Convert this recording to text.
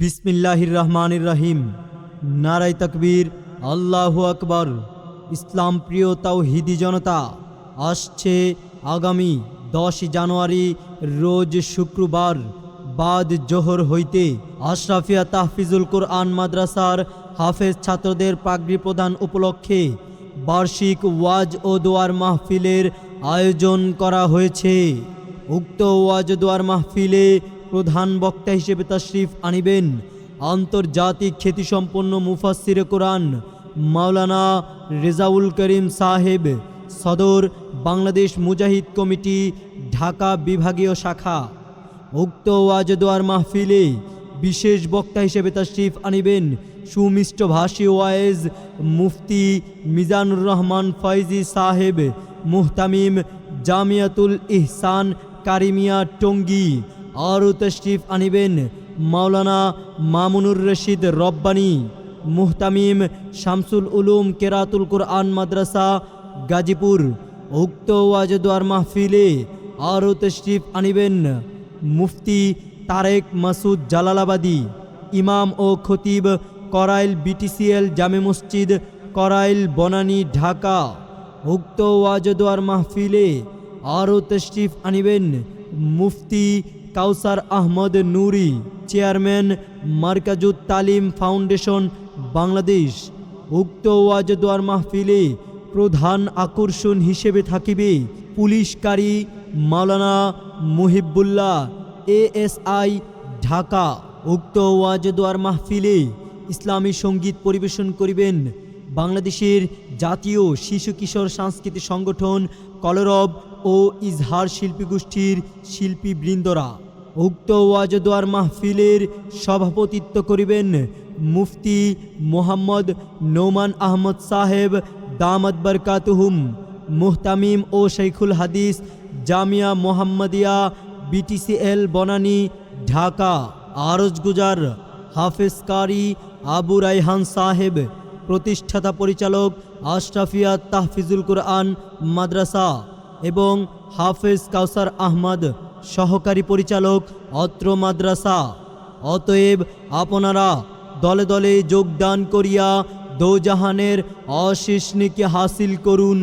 বিসমিল্লাহির রহমানির রহিম নারাই তকবীর, আল্লাহু আকবর। ইসলাম প্রিয় তাওহিদি জনতা, আসছে আগামী দশই জানুয়ারি, রোজ শুক্রবার, বাদ জোহর হইতে আশরাফিয়া তাহফিজুল কোরআন মাদ্রাসার হাফেজ ছাত্রদের পাগড়ি প্রদান উপলক্ষে বার্ষিক ওয়াজ ও দোয়ার মাহফিলের আয়োজন করা হয়েছে। উক্ত ওয়াজ দোয়ার মাহফিলে প্রধান বক্তা হিসেবে তশরিফ আনিবেন। আন্তর্জাতিক খ্যাতিসম্পন্ন মুফাসির কোরআন মাওলানা রেজাউল করিম সাহেব, সদর বাংলাদেশ মুজাহিদ কমিটি, ঢাকা বিভাগীয় শাখা। উক্ত ওয়াজদোয়ার মাহফিলে বিশেষ বক্তা হিসেবে তশরিফ আনিবেন সুমিষ্ট ভাষী ওয়াইজ মুফতি মিজানুর রহমান ফয়জি সাহেব, মুহতামিম জামিয়াতুল ইহসান কারিমিয়া টঙ্গী। আরও তশরিফ আনিবেন মাওলানা মামুনুর রশিদ রব্বানী, মুহতামিম শামসুল উলুম কেরাতুল কোরআন মাদ্রাসা, গাজীপুর। উক্ত ওয়াজদুয়ার মাহফিলে আরও তশরিফ আনিবেন মুফতি তারেক মাসুদ জালালাবাদী, ইমাম ও খতিব করাইল বিটিসিএল জামে মসজিদ করাইল বনানী, ঢাকা। উক্ত ওয়াজদুয়ার মাহফিলে আরও তশরিফ আনিবেন মুফতি কাউসার আহমদ নুরি, চেয়ারম্যান মার্কাজুত তালিম ফাউন্ডেশন, বাংলাদেশ। উক্ত ওয়াজদুয়ার মাহফিলে প্রধান আকর্ষণ হিসেবে থাকিবে পুলিশকারী মাওলানা মুহিবুল্লাহ, এএসআই ঢাকা। উক্ত ওয়াজদুয়ার মাহফিলে ইসলামী সংগীত পরিবেশন করিবেন বাংলাদেশের জাতীয় শিশু কিশোর সাংস্কৃতিক সংগঠন কলরব ও ইজহার শিল্পী গোষ্ঠীর শিল্পী বৃন্দরা উক্ত ওয়াজদুয়ার মাহফিলের সভাপতিত্ব করিবেন মুফতি মোহাম্মদ নোমান আহমদ সাহেব দামদ বরকাতুহুম, মুহতামিম ও শৈখুল হাদিস, জামিয়া মোহাম্মদিয়া, বিটিসিএল বনানী, ঢাকা, আরজ গুজার, হাফেজ কারি, আবু রাইহান সাহেব, প্রতিষ্ঠাতা পরিচালক আশরাফিয়া তাহফিজুল কোরআন মাদ্রাসা এবং হাফেজ কাউসার আহমদ সহকারী পরিচালক অত্র মাদ্রাসা। অতএব আপনারা দলে দলে যোগদান করিয়া দোজাহানের অশেষ হাসিল করুন।